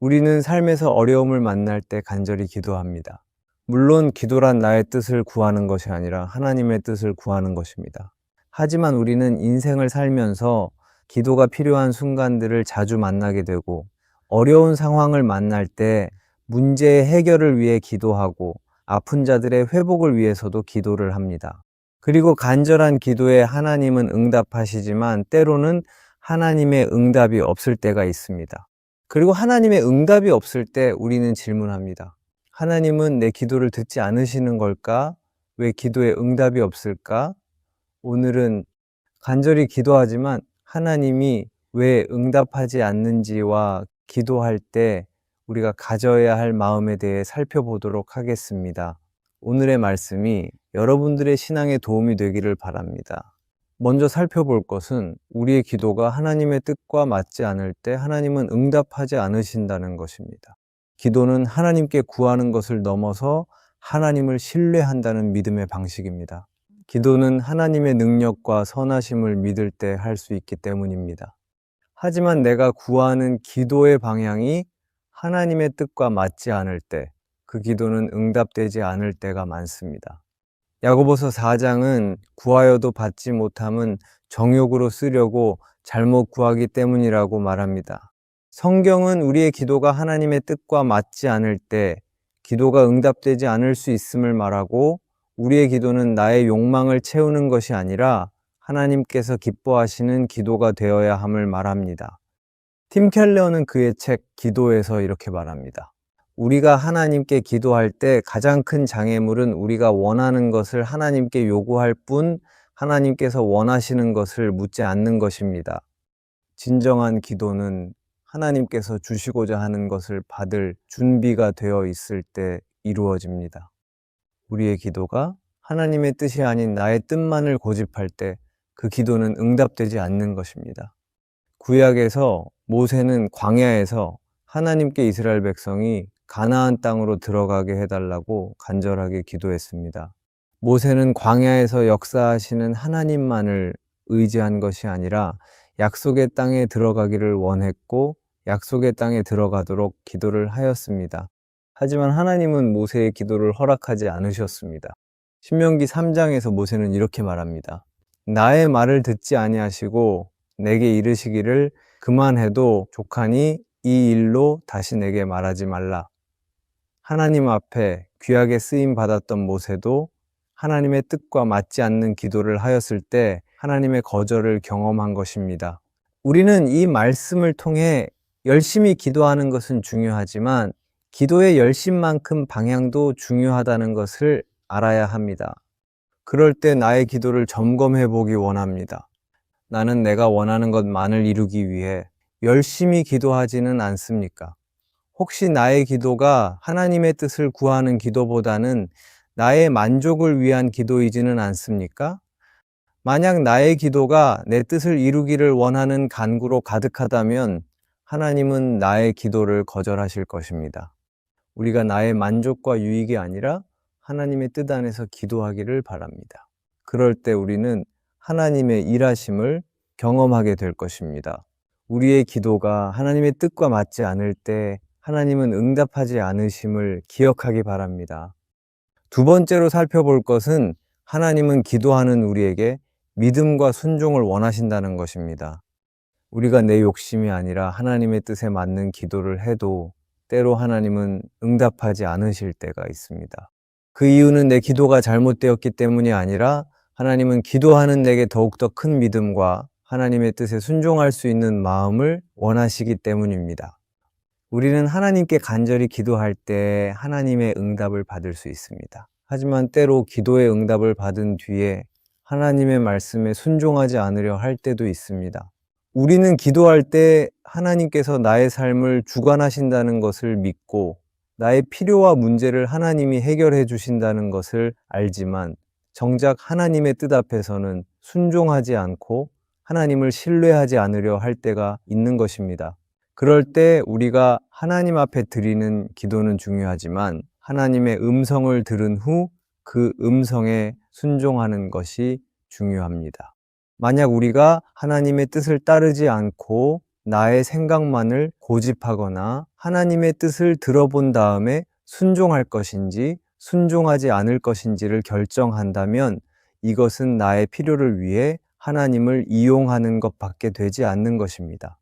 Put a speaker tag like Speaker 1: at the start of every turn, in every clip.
Speaker 1: 우리는 삶에서 어려움을 만날 때 간절히 기도합니다. 물론 기도란 나의 뜻을 구하는 것이 아니라 하나님의 뜻을 구하는 것입니다. 하지만 우리는 인생을 살면서 기도가 필요한 순간들을 자주 만나게 되고 어려운 상황을 만날 때 문제의 해결을 위해 기도하고 아픈 자들의 회복을 위해서도 기도를 합니다. 그리고 간절한 기도에 하나님은 응답하시지만 때로는 하나님의 응답이 없을 때가 있습니다. 그리고 하나님의 응답이 없을 때 우리는 질문합니다. 하나님은 내 기도를 듣지 않으시는 걸까? 왜 기도에 응답이 없을까? 오늘은 간절히 기도하지만 하나님이 왜 응답하지 않는지와 기도할 때 우리가 가져야 할 마음에 대해 살펴보도록 하겠습니다. 오늘의 말씀이 여러분들의 신앙에 도움이 되기를 바랍니다. 먼저 살펴볼 것은 우리의 기도가 하나님의 뜻과 맞지 않을 때 하나님은 응답하지 않으신다는 것입니다. 기도는 하나님께 구하는 것을 넘어서 하나님을 신뢰한다는 믿음의 방식입니다. 기도는 하나님의 능력과 선하심을 믿을 때 할 수 있기 때문입니다. 하지만 내가 구하는 기도의 방향이 하나님의 뜻과 맞지 않을 때, 그 기도는 응답되지 않을 때가 많습니다. 야고보서 4장은 구하여도 받지 못함은 정욕으로 쓰려고 잘못 구하기 때문이라고 말합니다. 성경은 우리의 기도가 하나님의 뜻과 맞지 않을 때 기도가 응답되지 않을 수 있음을 말하고 우리의 기도는 나의 욕망을 채우는 것이 아니라 하나님께서 기뻐하시는 기도가 되어야 함을 말합니다. 팀 켈러는 그의 책 기도에서 이렇게 말합니다. 우리가 하나님께 기도할 때 가장 큰 장애물은 우리가 원하는 것을 하나님께 요구할 뿐 하나님께서 원하시는 것을 묻지 않는 것입니다. 진정한 기도는 하나님께서 주시고자 하는 것을 받을 준비가 되어 있을 때 이루어집니다. 우리의 기도가 하나님의 뜻이 아닌 나의 뜻만을 고집할 때 그 기도는 응답되지 않는 것입니다. 구약에서 모세는 광야에서 하나님께 이스라엘 백성이 가나안 땅으로 들어가게 해달라고 간절하게 기도했습니다. 모세는 광야에서 역사하시는 하나님만을 의지한 것이 아니라 약속의 땅에 들어가기를 원했고 약속의 땅에 들어가도록 기도를 하였습니다. 하지만 하나님은 모세의 기도를 허락하지 않으셨습니다. 신명기 3장에서 모세는 이렇게 말합니다. 나의 말을 듣지 아니하시고 내게 이르시기를 그만해도 족하니 이 일로 다시 내게 말하지 말라. 하나님 앞에 귀하게 쓰임 받았던 모세도 하나님의 뜻과 맞지 않는 기도를 하였을 때 하나님의 거절을 경험한 것입니다. 우리는 이 말씀을 통해 열심히 기도하는 것은 중요하지만 기도의 열심만큼 방향도 중요하다는 것을 알아야 합니다. 그럴 때 나의 기도를 점검해 보기 원합니다. 나는 내가 원하는 것만을 이루기 위해 열심히 기도하지는 않습니까? 혹시 나의 기도가 하나님의 뜻을 구하는 기도보다는 나의 만족을 위한 기도이지는 않습니까? 만약 나의 기도가 내 뜻을 이루기를 원하는 간구로 가득하다면 하나님은 나의 기도를 거절하실 것입니다. 우리가 나의 만족과 유익이 아니라 하나님의 뜻 안에서 기도하기를 바랍니다. 그럴 때 우리는 하나님의 일하심을 경험하게 될 것입니다. 우리의 기도가 하나님의 뜻과 맞지 않을 때 하나님은 응답하지 않으심을 기억하기 바랍니다. 두 번째로 살펴볼 것은 하나님은 기도하는 우리에게 믿음과 순종을 원하신다는 것입니다. 우리가 내 욕심이 아니라 하나님의 뜻에 맞는 기도를 해도 때로 하나님은 응답하지 않으실 때가 있습니다. 그 이유는 내 기도가 잘못되었기 때문이 아니라 하나님은 기도하는 내게 더욱더 큰 믿음과 하나님의 뜻에 순종할 수 있는 마음을 원하시기 때문입니다. 우리는 하나님께 간절히 기도할 때 하나님의 응답을 받을 수 있습니다. 하지만 때로 기도의 응답을 받은 뒤에 하나님의 말씀에 순종하지 않으려 할 때도 있습니다. 우리는 기도할 때 하나님께서 나의 삶을 주관하신다는 것을 믿고 나의 필요와 문제를 하나님이 해결해 주신다는 것을 알지만 정작 하나님의 뜻 앞에서는 순종하지 않고 하나님을 신뢰하지 않으려 할 때가 있는 것입니다. 그럴 때 우리가 하나님 앞에 드리는 기도는 중요하지만 하나님의 음성을 들은 후 그 음성에 순종하는 것이 중요합니다. 만약 우리가 하나님의 뜻을 따르지 않고 나의 생각만을 고집하거나 하나님의 뜻을 들어본 다음에 순종할 것인지 순종하지 않을 것인지를 결정한다면 이것은 나의 필요를 위해 하나님을 이용하는 것밖에 되지 않는 것입니다.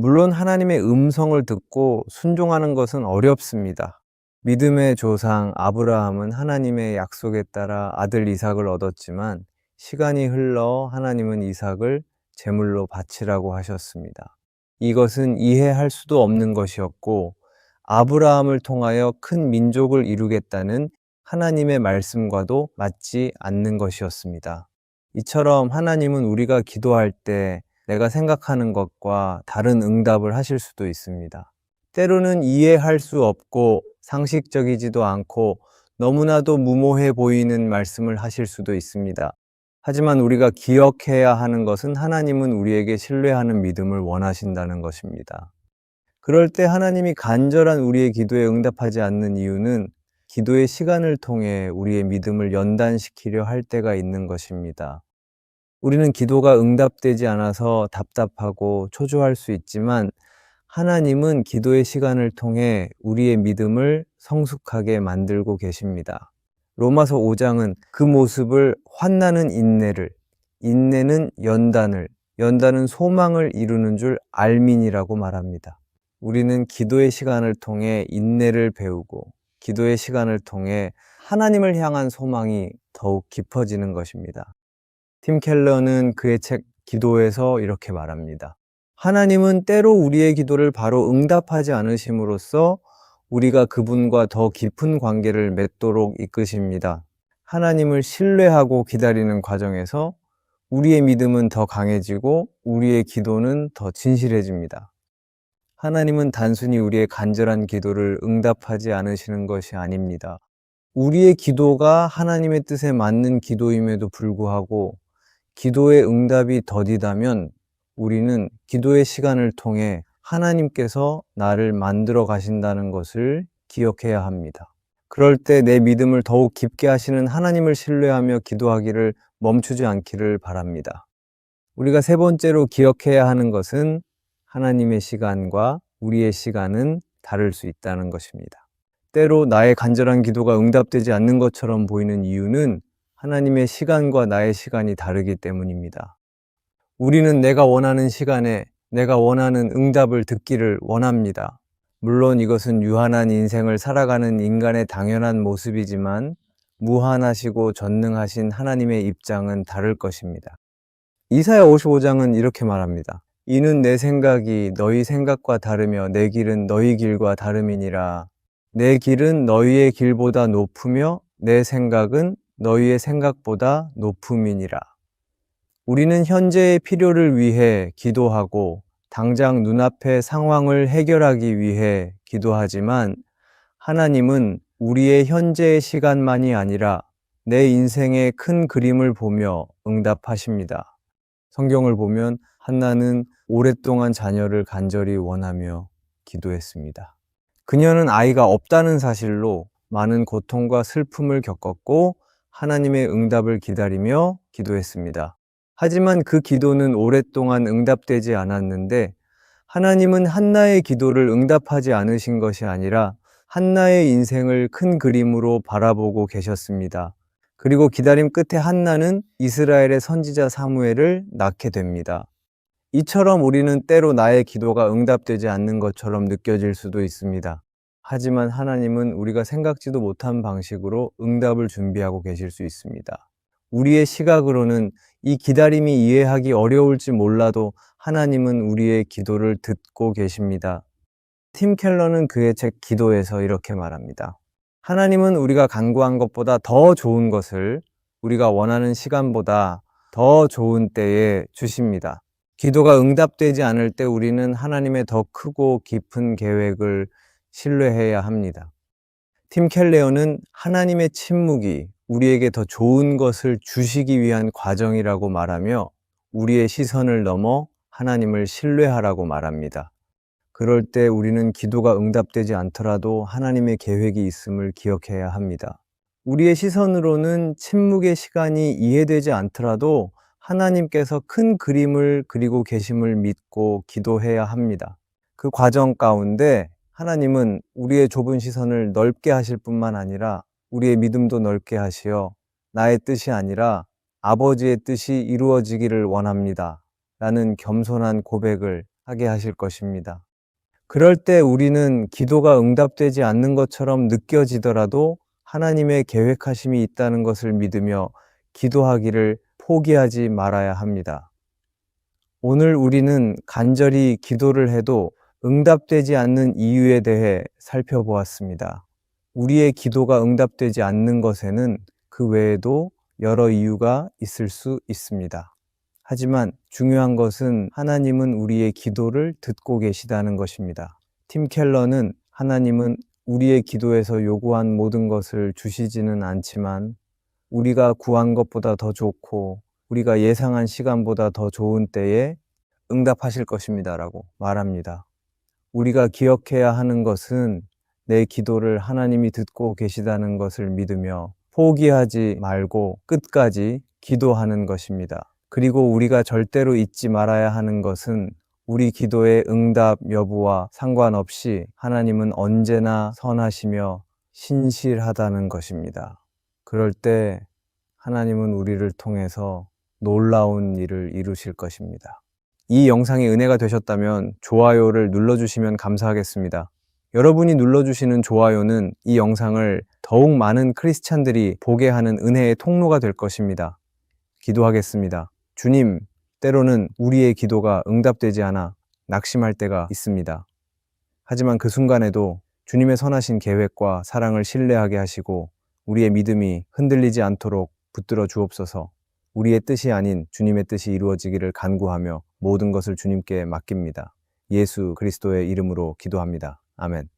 Speaker 1: 물론 하나님의 음성을 듣고 순종하는 것은 어렵습니다. 믿음의 조상 아브라함은 하나님의 약속에 따라 아들 이삭을 얻었지만 시간이 흘러 하나님은 이삭을 제물로 바치라고 하셨습니다. 이것은 이해할 수도 없는 것이었고 아브라함을 통하여 큰 민족을 이루겠다는 하나님의 말씀과도 맞지 않는 것이었습니다. 이처럼 하나님은 우리가 기도할 때 내가 생각하는 것과 다른 응답을 하실 수도 있습니다. 때로는 이해할 수 없고 상식적이지도 않고 너무나도 무모해 보이는 말씀을 하실 수도 있습니다. 하지만 우리가 기억해야 하는 것은 하나님은 우리에게 신뢰하는 믿음을 원하신다는 것입니다. 그럴 때 하나님이 간절한 우리의 기도에 응답하지 않는 이유는 기도의 시간을 통해 우리의 믿음을 연단시키려 할 때가 있는 것입니다. 우리는 기도가 응답되지 않아서 답답하고 초조할 수 있지만 하나님은 기도의 시간을 통해 우리의 믿음을 성숙하게 만들고 계십니다. 로마서 5장은 그 모습을 환나는 인내를, 인내는 연단을, 연단은 소망을 이루는 줄 알민이라고 말합니다. 우리는 기도의 시간을 통해 인내를 배우고 기도의 시간을 통해 하나님을 향한 소망이 더욱 깊어지는 것입니다. 팀 켈러는 그의 책 기도에서 이렇게 말합니다. 하나님은 때로 우리의 기도를 바로 응답하지 않으심으로써 우리가 그분과 더 깊은 관계를 맺도록 이끄십니다. 하나님을 신뢰하고 기다리는 과정에서 우리의 믿음은 더 강해지고 우리의 기도는 더 진실해집니다. 하나님은 단순히 우리의 간절한 기도를 응답하지 않으시는 것이 아닙니다. 우리의 기도가 하나님의 뜻에 맞는 기도임에도 불구하고 기도의 응답이 더디다면 우리는 기도의 시간을 통해 하나님께서 나를 만들어 가신다는 것을 기억해야 합니다. 그럴 때 내 믿음을 더욱 깊게 하시는 하나님을 신뢰하며 기도하기를 멈추지 않기를 바랍니다. 우리가 세 번째로 기억해야 하는 것은 하나님의 시간과 우리의 시간은 다를 수 있다는 것입니다. 때로 나의 간절한 기도가 응답되지 않는 것처럼 보이는 이유는 하나님의 시간과 나의 시간이 다르기 때문입니다. 우리는 내가 원하는 시간에 내가 원하는 응답을 듣기를 원합니다. 물론 이것은 유한한 인생을 살아가는 인간의 당연한 모습이지만 무한하시고 전능하신 하나님의 입장은 다를 것입니다. 이사야 55장은 이렇게 말합니다. 이는 내 생각이 너희 생각과 다르며 내 길은 너희 길과 다름이니라. 내 길은 너희의 길보다 높으며 내 생각은 너희의 생각보다 높음이니라. 우리는 현재의 필요를 위해 기도하고 당장 눈앞의 상황을 해결하기 위해 기도하지만 하나님은 우리의 현재의 시간만이 아니라 내 인생의 큰 그림을 보며 응답하십니다. 성경을 보면 한나는 오랫동안 자녀를 간절히 원하며 기도했습니다. 그녀는 아이가 없다는 사실로 많은 고통과 슬픔을 겪었고 하나님의 응답을 기다리며 기도했습니다. 하지만 그 기도는 오랫동안 응답되지 않았는데 하나님은 한나의 기도를 응답하지 않으신 것이 아니라 한나의 인생을 큰 그림으로 바라보고 계셨습니다. 그리고 기다림 끝에 한나는 이스라엘의 선지자 사무엘을 낳게 됩니다. 이처럼 우리는 때로 나의 기도가 응답되지 않는 것처럼 느껴질 수도 있습니다. 하지만 하나님은 우리가 생각지도 못한 방식으로 응답을 준비하고 계실 수 있습니다. 우리의 시각으로는 이 기다림이 이해하기 어려울지 몰라도 하나님은 우리의 기도를 듣고 계십니다. 팀 켈러는 그의 책 기도에서 이렇게 말합니다. 하나님은 우리가 간구한 것보다 더 좋은 것을 우리가 원하는 시간보다 더 좋은 때에 주십니다. 기도가 응답되지 않을 때 우리는 하나님의 더 크고 깊은 계획을 신뢰해야 합니다. 팀 켈레어는 하나님의 침묵이 우리에게 더 좋은 것을 주시기 위한 과정이라고 말하며 우리의 시선을 넘어 하나님을 신뢰하라고 말합니다. 그럴 때 우리는 기도가 응답되지 않더라도 하나님의 계획이 있음을 기억해야 합니다. 우리의 시선으로는 침묵의 시간이 이해되지 않더라도 하나님께서 큰 그림을 그리고 계심을 믿고 기도해야 합니다. 그 과정 가운데 하나님은 우리의 좁은 시선을 넓게 하실 뿐만 아니라 우리의 믿음도 넓게 하시어 나의 뜻이 아니라 아버지의 뜻이 이루어지기를 원합니다. 라는 겸손한 고백을 하게 하실 것입니다. 그럴 때 우리는 기도가 응답되지 않는 것처럼 느껴지더라도 하나님의 계획하심이 있다는 것을 믿으며 기도하기를 포기하지 말아야 합니다. 오늘 우리는 간절히 기도를 해도 응답되지 않는 이유에 대해 살펴보았습니다. 우리의 기도가 응답되지 않는 것에는 그 외에도 여러 이유가 있을 수 있습니다. 하지만 중요한 것은 하나님은 우리의 기도를 듣고 계시다는 것입니다. 팀 켈러는 하나님은 우리의 기도에서 요구한 모든 것을 주시지는 않지만 우리가 구한 것보다 더 좋고 우리가 예상한 시간보다 더 좋은 때에 응답하실 것입니다라고 말합니다. 우리가 기억해야 하는 것은 내 기도를 하나님이 듣고 계시다는 것을 믿으며 포기하지 말고 끝까지 기도하는 것입니다. 그리고 우리가 절대로 잊지 말아야 하는 것은 우리 기도의 응답 여부와 상관없이 하나님은 언제나 선하시며 신실하다는 것입니다. 그럴 때 하나님은 우리를 통해서 놀라운 일을 이루실 것입니다. 이 영상이 은혜가 되셨다면 좋아요를 눌러주시면 감사하겠습니다. 여러분이 눌러주시는 좋아요는 이 영상을 더욱 많은 크리스찬들이 보게 하는 은혜의 통로가 될 것입니다. 기도하겠습니다. 주님, 때로는 우리의 기도가 응답되지 않아 낙심할 때가 있습니다. 하지만 그 순간에도 주님의 선하신 계획과 사랑을 신뢰하게 하시고 우리의 믿음이 흔들리지 않도록 붙들어 주옵소서 우리의 뜻이 아닌 주님의 뜻이 이루어지기를 간구하며 모든 것을 주님께 맡깁니다. 예수 그리스도의 이름으로 기도합니다. 아멘.